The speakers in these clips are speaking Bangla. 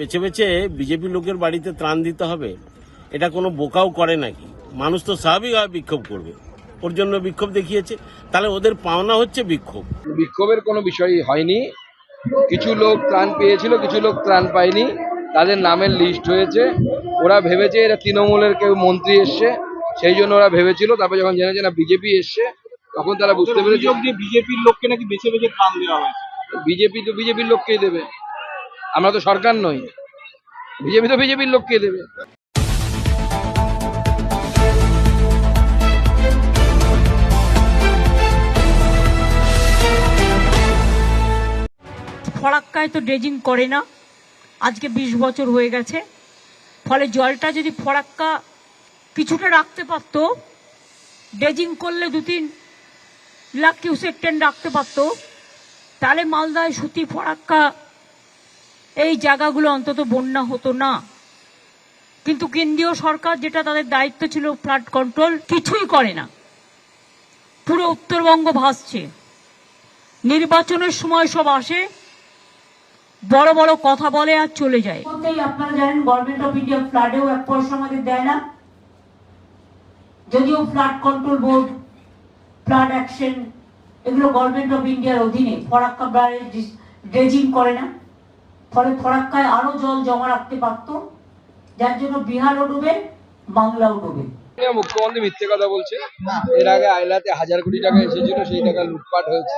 বেছে বেছে বিজেপি লোকের বাড়িতে ত্রাণ দিতে হবে এটা কোনো বোকাও করে নাকি? মানুষ তো স্বাভাবিকভাবে বিক্ষোভ করবে। ওর জন্য বিক্ষোভ দেখিয়েছে। তাহলে ওদের পাওনা হচ্ছে বিক্ষোভ। বিক্ষোভের কোনো বিষয়ই হয়নি। কিছু লোক ত্রাণ পেয়েছিল কিছু লোক ত্রাণ পায়নি। তাদের নামের লিস্ট হয়েছে। ওরা ভেবেছে এরা তৃণমূলের কেউ মন্ত্রী এসছে সেই জন্য ওরা ভেবেছিল। তারপর যখন জেনেছে না বিজেপি এসছে তখন তারা বুঝতে পেরেছে বিজেপির লোককে নাকি বেছে বেছে ত্রাণ দেওয়া হয়েছে? বিজেপি তো বিজেপির লোককেই দেবে। আমরা তো সরকার নই। বিজেপি তো বিজেপির লোককেই দেবে? ফরাক্কায় তো ড্রেজিং করে না। আজকে বিশ বছর হয়ে গেছে। ফলে জলটা যদি ফরাক্কা কিছুটা রাখতে পারতো, ড্রেজিং করলে দু তিন লাখ কিউসেক ট্রেন রাখতে পারতো, তাহলে মালদায় সুতি ফরাক্কা এই জায়গাগুলো অন্তত বন্যা হতো না। কিন্তু কেন্দ্রীয় সরকার যেটা তাদের দায়িত্ব ছিল ফ্লাড কন্ট্রোল, কিছুই করে না। পুরো উত্তরবঙ্গ ভাসছে। নির্বাচনের সময় সব আসে, বড় বড় কথা বলে আর চলে যায়। আপনারা জানেন গভর্নমেন্ট অফ ইন্ডিয়া ফ্লাডেও এক পয়সা আমাদের দেয় না। যদিও flood control board flood action এগুলো গভর্নমেন্ট অফ ইন্ডিয়ার অধীনে, ফরাক্কা ড্রেজিং করে না। ফলে ফরাক্কায় আরও জল জমা রাখতে পারতো যার জন্য বিহারও ডুবে বাংলাও ডুবে। মুখ্যমন্ত্রী মিথ্যে কথা বলছে। এর আগে আইলাতে হাজার কোটি টাকা এসেছিল সেই টাকা লুটপাট হয়েছে।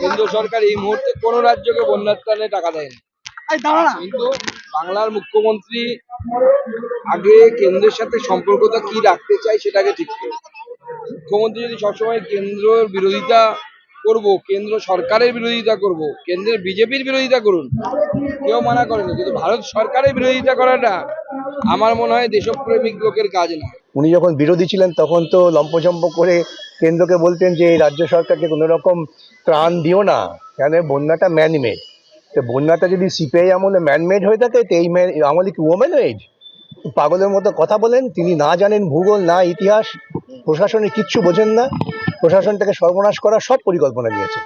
কেন্দ্র সরকার এই মুহূর্তে কোন রাজ্যকে বন্যার ত্রাণে টাকা দেয়নি। কিন্তু বাংলার মুখ্যমন্ত্রী আগে কেন্দ্রের সাথে সম্পর্কটা কি রাখতে চাই সেটাকে ঠিক করে মুখ্যমন্ত্রী যদি সবসময় কেন্দ্রের বিরোধিতা করব, কেন্দ্র সরকারের বিরোধিতা করব, কেন্দ্রের বিজেপির বিরোধিতা করুন, কেউ মানা করেনি, কিন্তু ভারত সরকারের বিরোধিতা করাটা আমার মনে হয় দেশপ্রেমিক লোকের কাজ না উনি যখন বিরোধী ছিলেন, তখন তো লম্পচম্প করে কেন্দ্রকে বলতেন যে, এই রাজ্য সরকারকে কোনো রকম ত্রাণ দিও না, কেন বন্যাটা ম্যানমেড তো বন্যাটা যদি সিপিআই আমলে ম্যানমেড হয়ে থাকে, তো এই আমলে কি ওমেন মেড পাগলের মতো কথা বলেন, তিনি না জানেন, ভূগোল, না ইতিহাস প্রশাসনের কিচ্ছু বোঝেন না। প্রশাসনটাকে সর্বনাশ করার সব পরিকল্পনা দিয়েছে